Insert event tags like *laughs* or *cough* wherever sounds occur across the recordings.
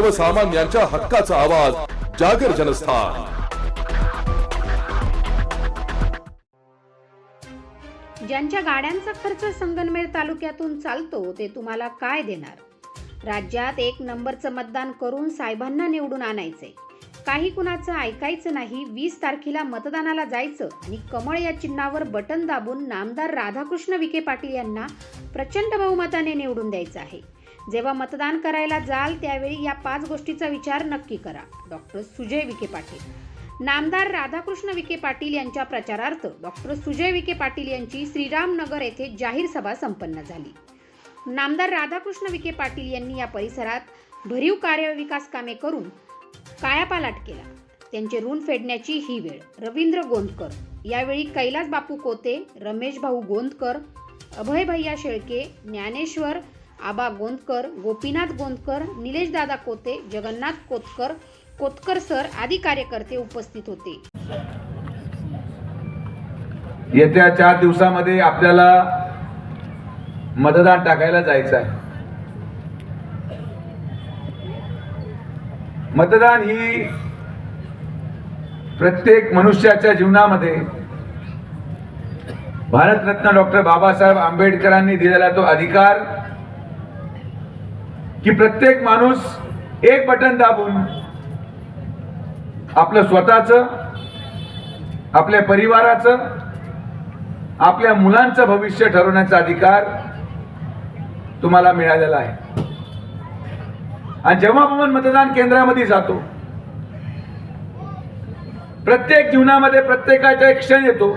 सर्वसामान्यांच्या हक्काचा आवाज जागर जनस्थान. ज्यांच्या गाड्यांचा खर्च संगनमेर तालुक्यातून चालतो ते तुम्हाला काय देणार? राज्यात एक नंबरचं मतदान करून साहेबांना निवडून आणायचंय. काही कुणाचं ऐकायचं नाही वीस तारखेला मतदानाला जायचं आणि कमळ या चिन्हावर बटन दाबून नामदार राधाकृष्ण विखे पाटील यांना प्रचंड बहुमताने निवडून द्यायचं आहे. जेव्हा मतदान करायला जाल त्यावेळी या पाच गोष्टीचा विचार नक्की करा. डॉक्टर सुजय विखे पाटील. नामदार राधाकृष्ण विखे पाटील यांच्या प्रचारार्थ डॉक्टर सुजय विखे पाटील यांची श्रीरामनगर येथे जाहीर सभा संपन्न झाली. नामदार राधाकृष्ण विखे पाटील यांनी या परिसरात भरीव कार्य विकास कामे करून कायापालाट केला. त्यांचे ऋण फेडण्याची ही वेळ. रवींद्र गोंदकर. यावेळी कैलास बापू कोते रमेश भाऊ गोंदकर अभय भैया शेळके ज्ञानेश्वर आबा गोंदकर गोपीनाथ गोंदकर निलेश दादा कोते जगन्नाथ कोतकर कोतकर सर आदी कार्यकर्ते उपस्थित होते. येत्या चार दिवसामध्ये आपल्याला मतदान टाकायला जायचं आहे. मतदान ही प्रत्येक मनुष्याच्या जीवनामध्ये भारतरत्न डॉक्टर बाबासाहेब आंबेडकरांनी दिलेला तो अधिकार की प्रत्येक माणूस एक बटन दाबून आपलं स्वतःचं आपल्या परिवाराचं आपल्या मुलांचं भविष्य ठरवण्याचा अधिकार तुम्हाला मिळालेला आहे. आणि जेव्हा आपण मतदान केंद्रामध्ये जातो प्रत्येक जीवनामध्ये प्रत्येकाचा एक क्षण येतो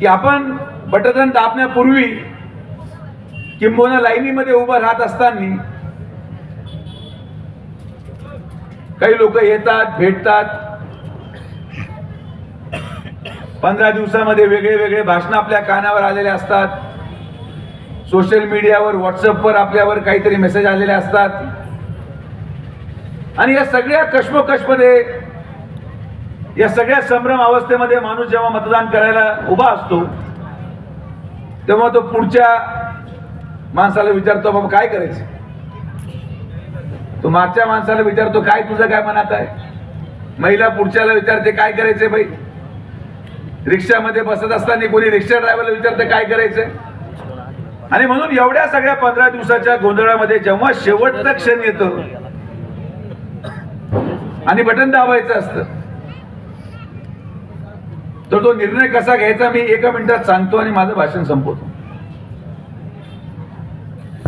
की आपण बटन दाबण्यापूर्वी किंबहुना लाईनीमध्ये उभं राहत असताना काही लोक येतात भेटतात. पंधरा दिवसामध्ये वेगळे वेगळे भाषण आपल्या कानावर आलेले असतात. सोशल मीडियावर व्हॉट्सअपवर आपल्यावर काहीतरी मेसेज आलेले असतात. आणि या सगळ्या कश्मकशमध्ये या सगळ्या संभ्रम अवस्थेमध्ये माणूस जेव्हा मतदान करायला उभा असतो तेव्हा तो पुढच्या माणसाला विचारतो बाबा काय करायचं? तो मागच्या माणसाला विचारतो काय तुझं काय मनात आहे? महिला पुढच्याला विचारते काय करायचंय बाई? रिक्षामध्ये बसत असताना कोणी रिक्षा ड्रायव्हरला विचारते काय करायचंय? आणि म्हणून एवढ्या सगळ्या पंधरा दिवसाच्या गोंधळामध्ये जेव्हा शेवटचं क्षण येतो आणि बटन दाबायचं असतं तर तो निर्णय कसा घ्यायचा मी एका मिनिटात सांगतो आणि माझं भाषण संपवतो.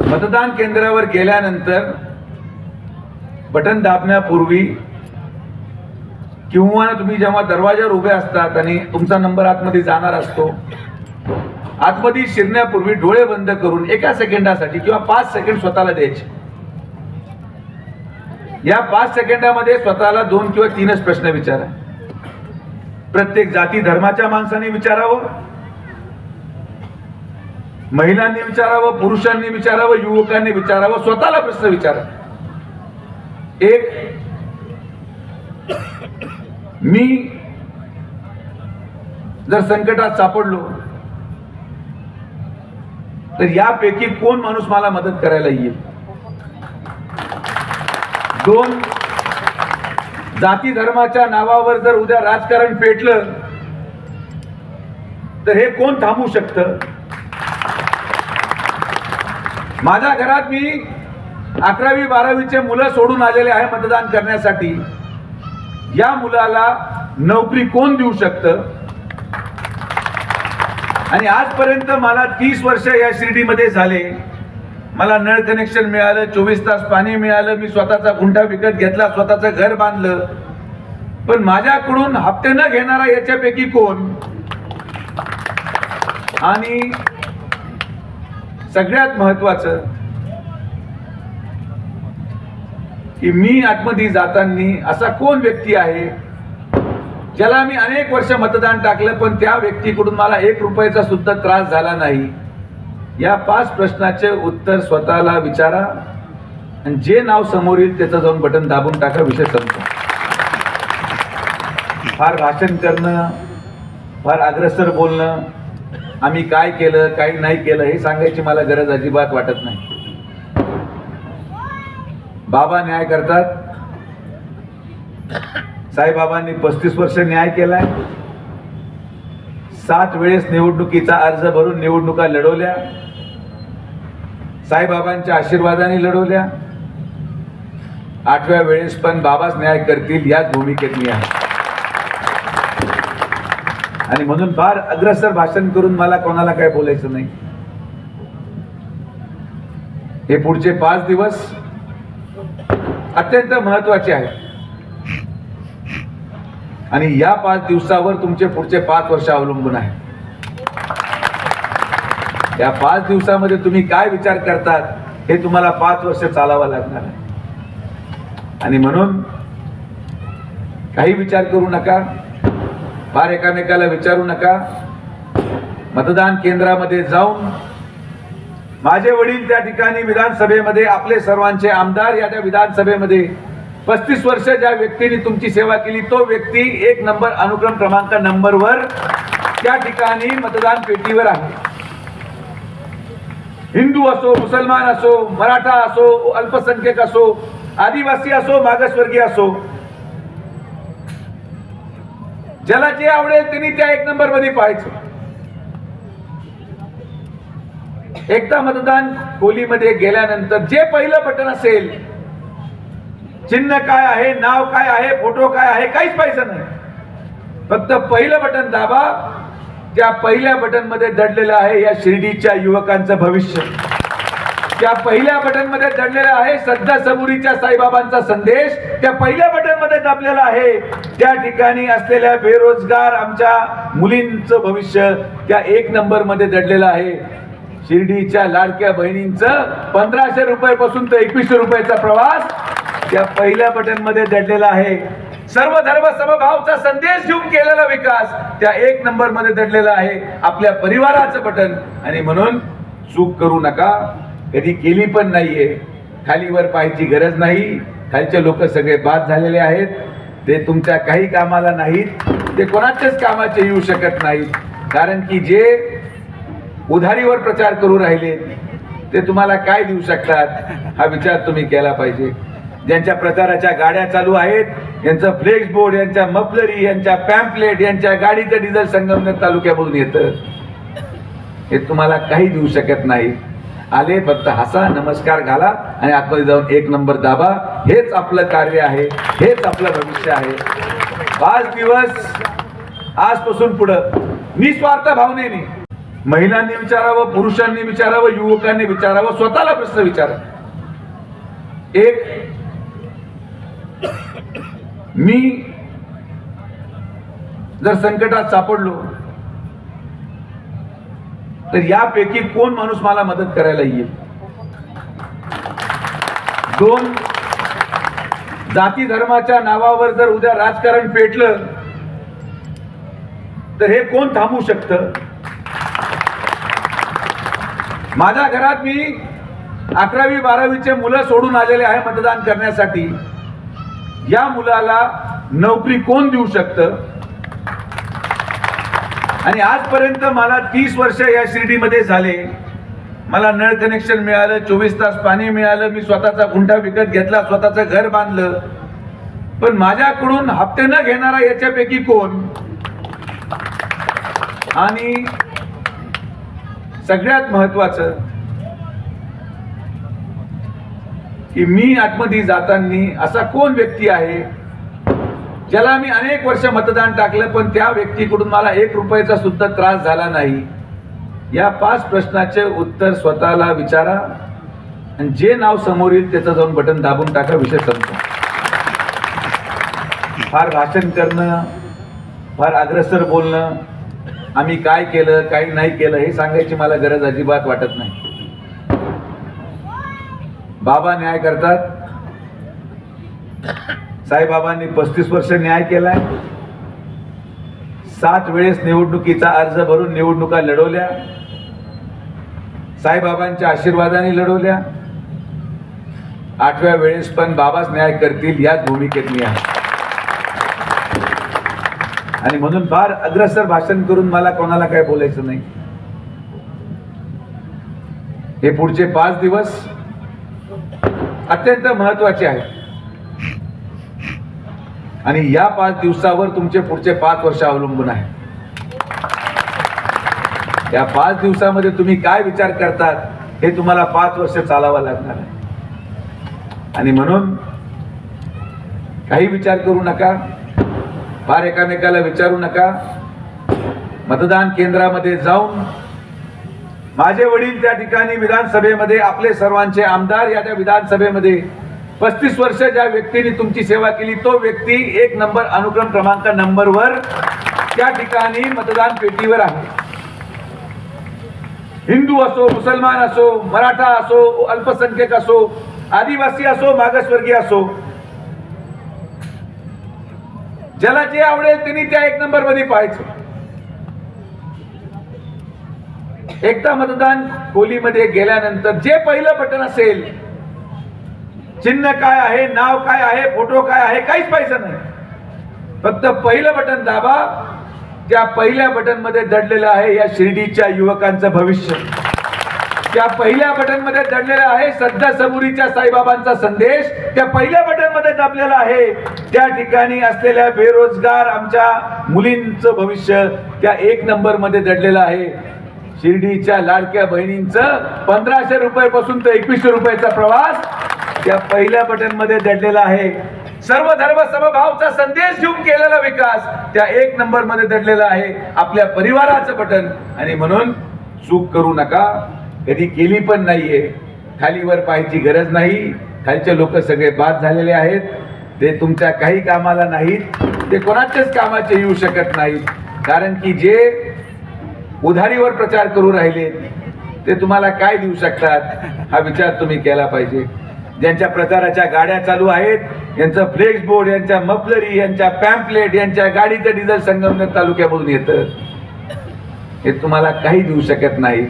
मतदान केंद्रावर गेल्यानंतर बटन दाबण्यापूर्वी किंवा तुम्ही जेव्हा दरवाजावर उभे असतात आणि तुमचा नंबर आतमध्ये जाणार असतो आतमध्ये शिरण्यापूर्वी डोळे बंद करून एका सेकंदासाठी किंवा पाच सेकंड स्वतःला द्यायचे. या पाच सेकंदामध्ये स्वतःला दोन किंवा तीनच प्रश्न विचारा. प्रत्येक जाती धर्माच्या माणसाने विचारावं. महिलांनी विचारावं पुरुषांनी विचारावं युवकांनी विचारावं स्वतःला प्रश्न विचारा. एक मी जर संकटात सापडलो तर यापैकी कोण माणूस मला मदत करायला येईल? दोन जाती धर्माच्या नावावर जर उद्या राजकारण पेटलं तर हे कोण थांबू शकतं? माझ्या घरात मी अकरावी बारावीचे मुलं सोडून आलेले आहे मतदान करण्यासाठी. या मुलाला नोकरी कोण देऊ शकतं? आणि आजपर्यंत मला तीस वर्ष या शिर्डीमध्ये झाले. मला नळ कनेक्शन मिळालं चोवीस तास पाणी मिळालं मी स्वतःचा गुंठा विकत घेतला स्वतःचं घर बांधलं. पण माझ्याकडून हप्ते न घेणारा याच्यापैकी कोण? आणि सगळ्यात महत्वाचं की मी आतमध्ये जाताना असा कोण व्यक्ती आहे ज्याला मी अनेक वर्ष मतदान टाकलं पण त्या व्यक्तीकडून मला एक रुपयाचा सुद्धा त्रास झाला नाही? या पाच प्रश्नाचे उत्तर स्वतःला विचारा आणि जे नाव समोर येईल त्याचं जाऊन बटन दाबून टाका विषय संपतो. फार भाषण करणं फार अग्रसर बोलणं आम्ही काय केलं काय नाही केलं हे सांगायची मला गरज अजिबात वाटत नाही. बाबा न्याय करतात. साईबाबांनी पस्तीस वर्ष न्याय केलाय. सात वेळेस निवडणुकीचा अर्ज भरून निवडणुका लढवल्या. साईबाबांच्या आशीर्वादाने लढवल्या. आठव्या वेळेस पण बाबाच न्याय करतील याच भूमिकेत मी आहे. आणि म्हणून फार अग्रसर भाषण करून मला कोणाला काय बोलायचं नाही. हे पुढचे पाच दिवस अत्यंत महत्त्वाचे आहेत. आणि या पाच दिवसावर तुमचे पुढचे पाच वर्ष अवलंबून आहे. या पाच दिवसामध्ये तुम्ही काय विचार करतात हे तुम्हाला पाच वर्ष चालावं लागणार आहे. आणि म्हणून काही विचार करू नका. फार एकामेकाला विचारू नका. मतदान केंद्रामध्ये जाऊन माझे वडील त्या ठिकाणी विधानसभेमध्ये आपले सर्वांचे आमदार या त्या विधानसभेमध्ये पस्तीस वर्ष ज्या व्यक्तीने तुमची सेवा केली तो व्यक्ती एक नंबर अनुक्रम क्रमांक नंबरवर त्या ठिकाणी मतदान पेटीवर आहे. हिंदू असो मुसलमान असो मराठा असो अल्पसंख्यक असो आदिवासी असो मागासवर्गीय असो ज्याला जे आवडेल त्यांनी त्या एक नंबरमध्ये पाहायचं. एकदा मतदान खोलीमध्ये गेल्यानंतर जे पहिलं बटन असेल चिन्ह काय आहे नाव काय आहे फोटो काय आहे काहीच पाहिजे नाही. फक्त पहिलं बटन दाबा त्या पहिल्या बटनमध्ये दडलेलं आहे या शिर्डीच्या युवकांचं भविष्य. त्या पहिल्या बटनमध्ये दडलेला आहे सध्या सबुरीच्या साईबाबांचा संदेश त्या पहिल्या बटनमध्ये दाबलेला आहे. त्या ठिकाणी असलेल्या बेरोजगार आमच्या मुलींचं भविष्य त्या एक नंबरमध्ये दडलेलं आहे. शिर्डीच्या लाडक्या बहिणींचं पंधराशे रुपयापासून तर एकवीसशे रुपयाचा प्रवास त्या पहिल्या बटनमध्ये दडलेला आहे. सर्व धर्म समभावचा संदेश घेऊन केलेला विकास त्या एक नंबरमध्ये दडलेला आहे. आपल्या परिवाराचं बटन. आणि म्हणून चूक करू नका. कधी केली पण नाहीये. खालीवर पाहायची गरज नाही. खालचे लोक सगळे बाद झालेले आहेत. ते तुमच्या काही कामाला नाहीत. ते कोणाच्याच कामाचे येऊ शकत नाहीत. कारण की जे उधारीवर प्रचार करू राहिले ते तुम्हाला काय देऊ शकतात? हा विचार तुम्ही केला पाहिजे. ज्यांच्या प्रचाराच्या गाड्या चालू आहेत यांचं फ्लेक्स बोर्ड यांच्या मफलरी यांच्या पॅम्पलेट यांच्या गाडीचं डिझेल संगमनेर तालुक्यामधून येतं. हे तुम्हाला काही देऊ शकत नाही आले फक्त हसा नमस्कार घाला आणि आतमध्ये जाऊन एक नंबर दाबा. हेच आपलं कार्य आहे हेच आपलं भविष्य आहे. पाच दिवस आजपासून पुढं. निस्वार्थ भावनेने महिलांनी विचारावं पुरुषांनी विचारावं युवकांनी विचारावं स्वतःला प्रश्न विचारा. एक मी जर संकटात सापडलो तर यापैकी कोण माणूस मला मदत करायला येईल? दोन जाती धर्माच्या नावावर जर उद्या राजकारण पेटलं तर हे कोण थांबू शकतं? माझ्या घरात मी अकरावी बारावीचे मुलं सोडून आलेले आहे मतदान करण्यासाठी. या मुलाला नोकरी कोण देऊ शकतं? आणि आजपर्यंत मला तीस वर्ष या शिर्डीमध्ये झाले. मला नळ कनेक्शन मिळालं चोवीस तास पाणी मिळालं मी स्वतःचा गुंठा विकत घेतला स्वतःचं घर बांधलं. पण माझ्याकडून हप्ते न घेणारा याच्यापैकी कोण? आणि सगळ्यात महत्वाचं की मी आतमध्ये जाताना असा कोण व्यक्ती आहे ज्याला मी अनेक वर्ष मतदान टाकलं पण त्या व्यक्तीकडून मला एक रुपयाचा सुद्धा त्रास झाला नाही. या पाच प्रश्नाचे उत्तर स्वतःला विचारा आणि जे नाव समोर येईल त्याचं जाऊन बटन दाबून टाका विषय संपतो. फार भाषण करणं फार अग्रसर बोलणं आम्ही काय केलं काही नाही केलं हे सांगायची मला गरज अजिबात वाटत नाही. बाबा न्याय करतात. साईबाबांनी पस्तीस वर्ष न्याय केलाय. सात वेळेस निवडणुकीचा अर्ज भरून निवडणुका लढवल्या. साईबाबांच्या आशीर्वादाने लढवल्या. आठव्या वेळेस पण बाबाच न्याय करतील याच भूमिकेत मी आहे. आणि म्हणून फार अग्रसर भाषण करून मला कोणाला काय बोलायचं नाही. हे पुढचे पाच दिवस अत्यंत महत्त्वाचे आहे आणि या पाच दिवसावर तुमचे पुढचे पाच वर्ष अवलंबून आहे. या पाच दिवसामध्ये तुम्ही काय विचार करतात हे तुम्हाला पाच वर्ष चालावं लागणार आहे. आणि म्हणून काही विचार करू नका फार एकामेकाला विचारू नका. मतदान केंद्रामध्ये जाऊन माझे वडील त्या ठिकाणी विधानसभेमध्ये आपले सर्वांचे आमदार या त्या विधानसभेमध्ये पस्तीस वर्ष ज्या व्यक्तीने तुमची सेवा केली तो व्यक्ती एक नंबर अनुक्रम क्रमांक नंबरवर त्या ठिकाणी मतदान पेटीवर आहे. हिंदू असो मुसलमान असो मराठा असो अल्पसंख्यक असो आदिवासी असो मागासवर्गीय असो ज्याला जे आवडेल त्यांनी त्या एक नंबरमध्ये पाहायचं. एकदा मतदान खोलीमध्ये गेल्यानंतर जे पहिलं बटन असेल चिन्ह काय आहे नाव काय आहे फोटो काय आहे काहीच पाहिजे नाही. फक्त पहिलं बटन दाबा त्या पहिल्या बटनमध्ये दडलेलं आहे या शिर्डीच्या युवकांचं भविष्य. त्या पहिल्या बटनमध्ये दडलेलं आहे सध्या समोरीच्या साईबाबांचा संदेश. त्या पहिल्या बटनमध्ये दाबलेला आहे. त्या ठिकाणी असलेल्या बेरोजगार आमच्या मुलींचं भविष्य त्या एक नंबरमध्ये दडलेलं आहे. शिर्डीच्या लाडक्या बहिणींचं पंधराशे रुपये पासून तर एकवीसशे रुपयाचा प्रवास. त्या पहिल्या बटनमध्ये दडलेला आहे. सर्व धर्म समभावचा संदेश घेऊन केलेला विकास त्या एक नंबरमध्ये दडलेला आहे. आपल्या परिवाराचं बटन. आणि म्हणून चूक करू नका. कधी केली पण नाहीये. खालीवर पाहायची गरज नाही. खालचे लोक सगळे बाद झालेले आहेत. ते तुमच्या काही कामाला नाहीत. ते कोणाच्याच कामाचे येऊ शकत नाहीत. कारण की जे उधारीवर प्रचार करू राहिले ते तुम्हाला काय देऊ शकतात? हा विचार तुम्ही केला पाहिजे. ज्यांच्या प्रचाराच्या गाड्या चालू आहेत यांचं फ्लेक्स बोर्ड यांच्या मफलरी यांच्या पॅम्पलेट यांच्या गाडीचं डिझेल संगमनेर तालुक्यामधून येतं. हे तुम्हाला काही देऊ शकत नाही.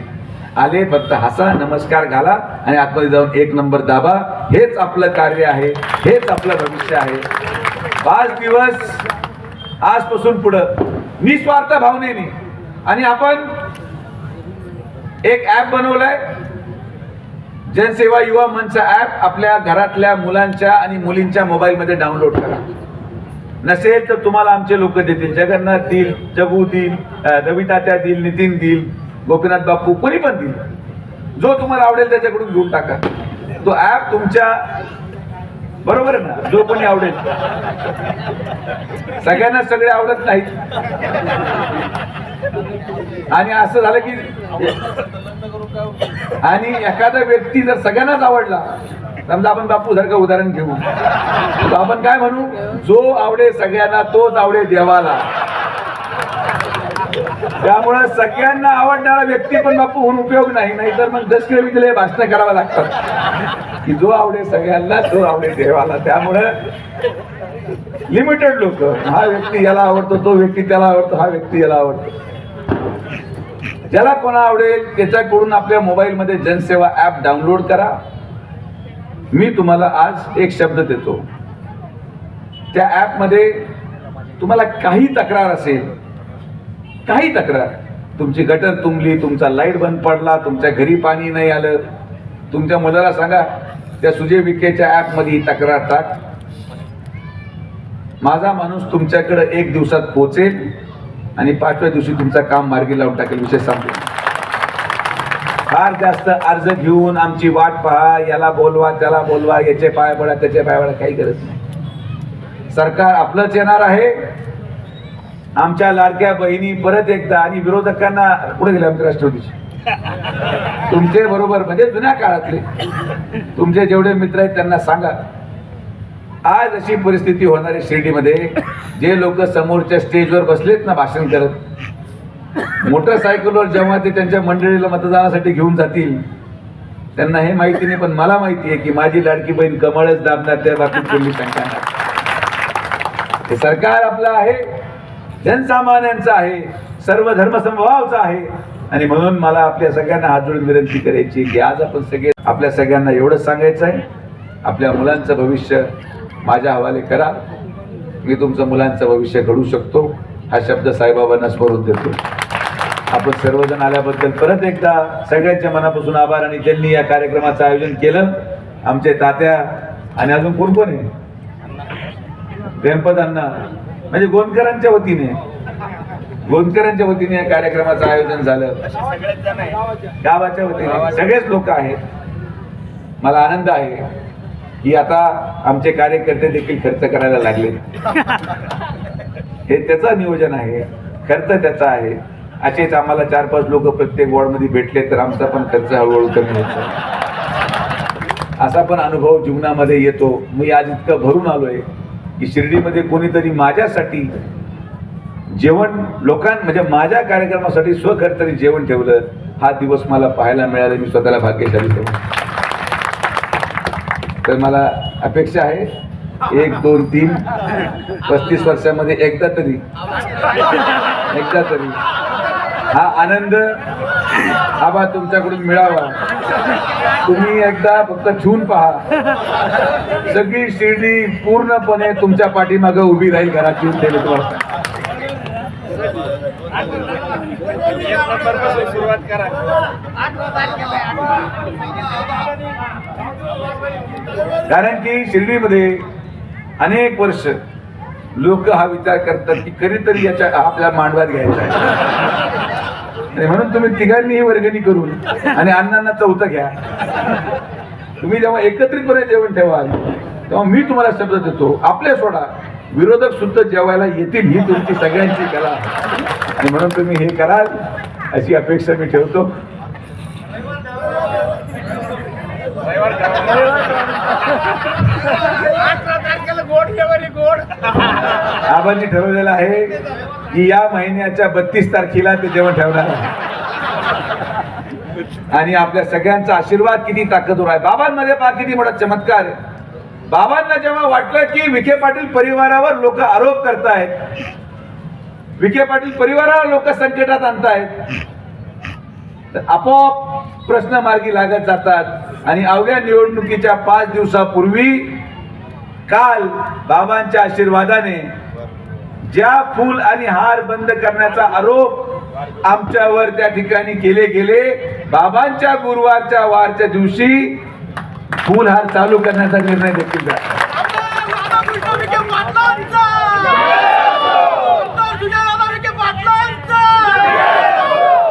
आले फक्त हसा नमस्कार घाला आणि आतमध्ये जाऊन एक नंबर दाबा. हेच आपलं कार्य आहे हेच आपलं भविष्य आहे. पाच दिवस आजपासून पुढं. निस्वार्थ भावनेने. आणि आपण एक ऍप बनवलाय. जनसेवा युवा मंच ऍप आपल्या घरातल्या मुलांच्या आणि मुलींच्या मोबाईलमध्ये डाउनलोड करा. नसेल तर तुम्हाला आमचे लोक देतील. जगन्नाथ देईल जगू देईल रवितात्या देईल नितीन देईल गोपीनाथ बापू कोणी पण देईल. जो तुम्हाला आवडेल त्याच्याकडून घेऊन टाका. तो ऍप तुमच्या बरोबर आहे ना? जो कोणी आवडेल. सगळ्यांना सगळे आवडत नाहीत. आणि असं झालं की आणि एखादा व्यक्ती जर सगळ्यांनाच आवडला समजा आपण बापू सारखं उदाहरण घेऊ. आपण काय म्हणू? जो आवडे सगळ्यांना तोच आवडे देवाला. त्यामुळे सगळ्यांना आवडणारा व्यक्ती पण बापू होऊन उपयोग नाही नाहीतर मग दस किलोमीटर भाषण करावं लागतात की जो आवडे सगळ्यांना तो आवडे देवाला. त्यामुळं लिमिटेड लोक. हा व्यक्ती याला आवडतो तो व्यक्ती त्याला आवडतो हा व्यक्ती याला आवडतो. ज्याला कोणा आवडेल त्याच्याकडून आपल्या मोबाईलमध्ये जनसेवा ऍप डाउनलोड करा. मी तुम्हाला आज एक शब्द देतो. त्या ऍपमध्ये तुम्हाला काही तक्रार असेल काही तक्रार. तुमची गटर तुंबली तुमचा लाइट बंद पडला तुमच्या घरी पाणी नाही आलं. तुमच्या मुलाला सांगा त्या सुजय विखेच्या ॲपमध्ये ही तक्रार टाक. माझा माणूस तुमच्याकडे एक दिवसात पोहोचेल आणि पाचव्या दिवशी तुमचं काम मार्गी लावून टाकेल विषय सांगतो फार जास्त अर्ज घेऊन आमची वाट पहा याला बोलवा त्याला बोलवा याचे पाय पडा त्याचे पाय पडा काही गरज नाही. सरकार आपलंच येणार आहे. आमच्या लाडक्या बहिणी परत एकदा आणि विरोधकांना पुढे गेले आमच्या राष्ट्रवादीचे? *laughs* तुमचे बरोबर म्हणजे जुन्या काळातले. तुमचे जेवढे मित्र आहेत त्यांना सांगा. आज अशी परिस्थिती होणार आहे शिर्डीमध्ये जे लोक समोरच्या स्टेजवर बसलेत ना भाषण करत मोटरसायकलवर जेव्हा ते त्यांच्या मंडळीला मतदानासाठी घेऊन जातील त्यांना हे माहिती नाही पण मला माहिती आहे की माझी लाडकी बहीण कमळच दाबणार त्या बाबतीत तुम्ही शंका हे सरकार आपलं आहे जनसामान्यांचं आहे सर्व धर्मसमभावाचं आहे. आणि म्हणून मला आपल्या सगळ्यांना हात जोडून विनंती करायची की आज आपण सगळे आपल्या सगळ्यांना एवढंच सांगायचं आहे. आपल्या मुलांचं भविष्य माझ्या हवाले करा. मी तुमचं मुलांचं भविष्य घडू शकतो. हा शब्द साईबाबांना स्मरून देतो. आपण सर्वजण आल्याबद्दल परत एकदा सगळ्यांच्या मनापासून आभार आणि त्यांनी या कार्यक्रमाचं आयोजन केलं आमचे तात्या आणि अजून कोण कोण आहे? गणपत अण्णा. म्हणजे गोंदकरांच्या वतीने. गोंदकरांच्या वतीने या कार्यक्रमाचं आयोजन झालं. गावाच्या वतीने. सगळेच लोक आहेत. मला आनंद आहे की आता आमचे कार्यकर्ते देखील खर्च करायला लागले. हे त्याचं नियोजन आहे. खर्च त्याचा आहे. असेच आम्हाला चार पाच लोक प्रत्येक वॉर्डमध्ये भेटले तर आमचा पण खर्च हळूहळू कमी होतो. असा पण अनुभव जीवनामध्ये येतो. मी आज इतकं भरून आलोय की शिर्डीमध्ये कोणीतरी माझ्यासाठी जेवण लोकां म्हणजे माझ्या कार्यक्रमासाठी स्वखर्चाने जेवण ठेवलं हा दिवस मला पाहायला मिळाला मी स्वतःला भाग्यशाली ठेवलं तर मला अपेक्षा आहे एक दोन तीन पस्तीस वर्षामध्ये एकदा तरी एकदा तरी हा आनंद आबा तुमच्याकडून मिळावा. तुम्ही एकदा फक्त छून पहा. सगळी शिर्डी पूर्णपणे तुमच्या पाठीमागं उभी राहील घरात येऊन ठेवले तुम्हाला कारण की शिर्डीमध्ये अनेक वर्ष लोक हा विचार करतात की कधीतरी याच्या आपल्या मांडवात घ्यायचा आहे. म्हणून तुम्ही तिघांनीही वर्गणी करून आणि अण्णांना चौथं घ्या. तुम्ही जेव्हा एकत्रितपणे जेवण ठेवाल तेव्हा मी तुम्हाला शब्द देतो आपल्या सोडा. विरोधक सुद्धा जेवायला येतील ही तुमची सगळ्यांची कला. आहे. आणि म्हणून तुम्ही हे कराल अशी अपेक्षा मी ठेवतो. आबांनी ठरवलेलं आहे की या महिन्याच्या बत्तीस तारखेला ते जेवण ठेवणार आहे. आणि आपल्या सगळ्यांचा आशीर्वाद किती ताकदवर आहे. बाबांमध्ये पहा किती मोठा चमत्कार आहे. बाबांना जेव्हा वाटलं की विखे पाटील परिवारावर लोक आरोप करतायत विखे पाटील परिवारावर लोक संकटात आणतायत आपोआप प्रश्न मार्गी लागत जातात. आणि अवघ्या निवडणुकीच्या पाच दिवसापूर्वी काल बाबांच्या आशीर्वादाने ज्या फूल आणि हार बंद करण्याचा आरोप आमच्यावर त्या ठिकाणी केले गेले बाबांच्या गुरुवारच्या वारच्या दिवशी फूल हार चालू करण्याचा निर्णय देखील झाला.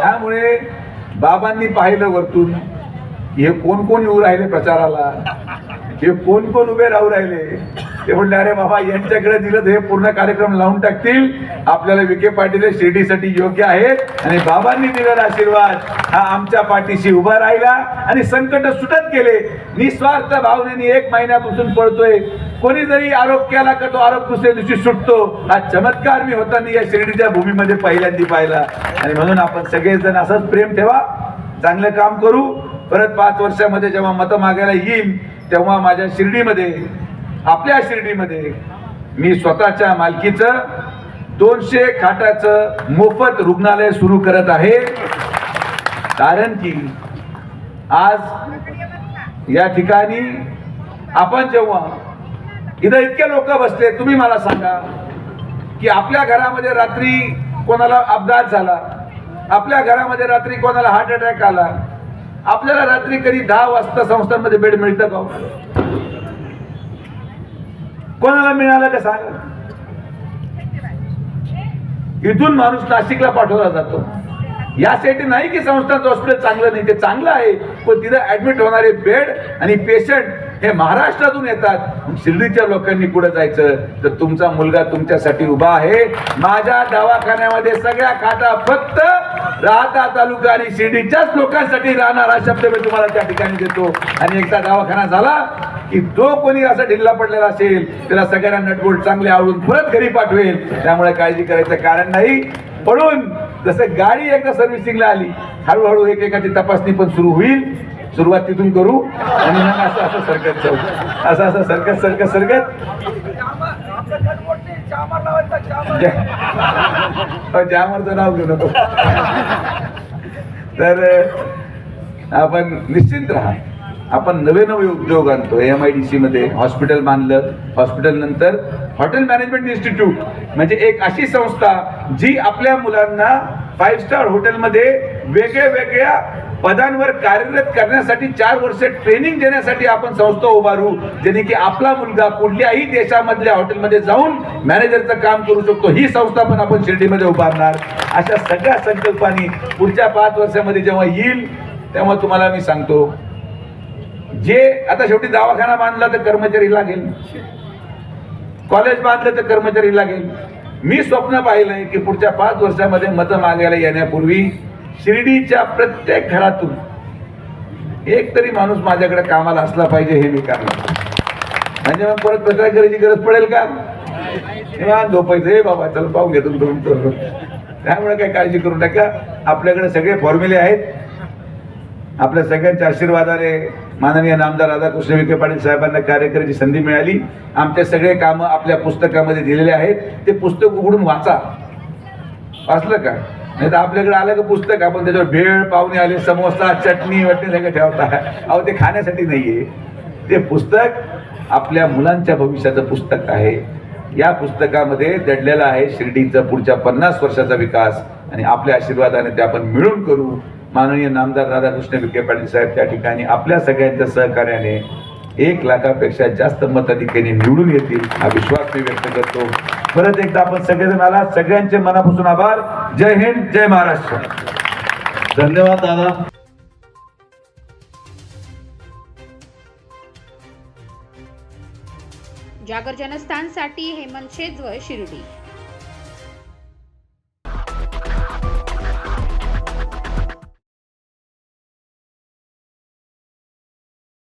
त्यामुळे बाबांनी पाहिलं वरतून हे कोण कोण येऊ राहिले प्रचाराला? हे कोण कोण उभे राहू राहिले? ते म्हणले अरे बाबा यांच्याकडे दिलं तर हे पूर्ण कार्यक्रम लावून टाकतील. आपल्याला विखे पाटील हे शिर्डीसाठी योग्य आहेत आणि बाबांनी दिलेला आशीर्वाद हा आमच्या पाठीशी उभा राहिला आणि संकट सुटत गेले. निस्वार्थ भावनेने एक महिन्यापासून पळतोय. कोणी जरी आरोप केला का तो आरोप दुसऱ्या दिवशी सुटतो? हा चमत्कार मी होताना या शिर्डीच्या भूमीमध्ये पहिल्यांदा पाहिला. आणि म्हणून आपण सगळेजण असंच प्रेम ठेवा. चांगलं काम करू. परत पाच वर्षामध्ये जेव्हा मतं मागायला येईल तेव्हा माझ्या शिर्डीमध्ये आपल्या शिर्डीमध्ये मी स्वतःच्या मालकीचं दोनशे खाटाचं मोफत रुग्णालय सुरू करत आहे. कारण की आज या ठिकाणी आपण जेव्हा इथं इतके लोक बसले तुम्ही मला सांगा की आपल्या घरामध्ये रात्री कोणाला अपघात झाला? आपल्या घरामध्ये रात्री कोणाला हार्ट अटॅक आला? आपल्याला रात्री कधी दहा वाजता संस्थांमध्ये बेड मिळतं का हो? कोणाला मिळालं का सांगा? इथून माणूस नाशिकला पाठवला जातो. यासाठी नाही की संस्थांचं हॉस्पिटल चांगलं नाही ते चांगलं आहे पण तिथं ऍडमिट होणारे बेड आणि पेशंट हे महाराष्ट्रातून येतात. शिर्डीच्या लोकांनी पुढे जायचं? तर तुमचा मुलगा तुमच्यासाठी उभा आहे. माझ्या दवाखान्यामध्ये सगळ्या खाटा फक्त राहता तालुका आणि शिर्डीच्याच लोकांसाठी राहणार हा शब्द मी तुम्हाला त्या ठिकाणी देतो. आणि एकदा दवाखाना झाला की जो कोणी असा ढिल्ला पडलेला असेल त्याला सगळ्यांना नटबोल्ट चांगले आवडून परत घरी पाठवेल. त्यामुळे काळजी करायचं कारण नाही. पडून जसं गाडी एकदा सर्व्हिसिंगला आली हळूहळू एकेकाची तपासणी पण सुरू होईल. सुरुवात तिथून करू आणि मग असं असं सरकत जाऊ. असं असं सरकत सरकत सरकत. हो, जामरचं नाव घेऊ नको. तर आपण निश्चिंत राहा. आपण नवे नवे उद्योग आणतो. एम आय डी सीमध्ये हॉस्पिटल बांधलं. हॉस्पिटल नंतर हॉटेल मॅनेजमेंट इन्स्टिट्यूट म्हणजे एक अशी संस्था जी आपल्या मुलांना फाईव्ह स्टार हॉटेलमध्ये वेगळ्या वेगळ्या पदांवर कार्यरत करण्यासाठी चार वर्ष ट्रेनिंग देण्यासाठी आपण संस्था उभारू. जेणे की आपला मुलगा कुठल्याही देशामधल्या हॉटेलमध्ये जाऊन मॅनेजरचं काम करू शकतो. ही संस्था पण आपण शिर्डीमध्ये उभारणार. अशा सगळ्या संकल्पाने पुढच्या पाच वर्षामध्ये जेव्हा येईल तेव्हा तुम्हाला मी सांगतो जे आता शेवटी दवाखाना बांधला तर कर्मचारी लागेल. कॉलेज बांधलं तर कर्मचारी लागेल. मी स्वप्न पाहिलंय की पुढच्या पाच वर्षामध्ये मतं मागायला येण्यापूर्वी शिर्डीच्या प्रत्येक घरातून एक तरी माणूस माझ्याकडे कामाला असला पाहिजे हे मी करणार. म्हणजे मग परत प्रचार करायची गरज पडेल का? निवांत झोपायचं. हे बाबा चल पाहून घेतो तुमचं त्यामुळे काही काळजी करू नका. आपल्याकडे सगळे फॉर्म्युले आहेत. आपल्या सगळ्यांच्या आशीर्वादाने माननीय नामदार राधाकृष्ण विखे पाटील साहेबांना कार्य करायची संधी मिळाली. आमचे सगळे कामं आपल्या पुस्तकामध्ये दिलेले आहेत. ते पुस्तक उघडून वाचा. वाचलं का? नाही तर आपल्याकडे आलं का पुस्तक? आपण त्याच्यावर भेळ पाहुणे आले समोसा चटणी वटणी सगळं ठेवता. अहो ते खाण्यासाठी नाहीये. ते पुस्तक आपल्या मुलांच्या भविष्याचं पुस्तक आहे. या पुस्तकामध्ये दडलेला आहे शिर्डीचा पुढच्या पन्नास वर्षाचा विकास आणि आपल्या आशीर्वादाने ते आपण मिळून करू. माननीय नामदार राधाकृष्ण विखे पाटील साहेब त्या ठिकाणी आपल्या सगळ्यांच्या सहकार्याने एक लाखापेक्षा जास्त मताधिक्याने निवडून येतील. हा विश्वास मी व्यक्त करतो. परत एकदा आपण सगळेजण आला सगळ्यांचे मनापासून आभार. जय हिंद जय महाराष्ट्र. धन्यवाद दादा. जागर जनस्थानसाठी हेमंत शेजवळ शिर्डी.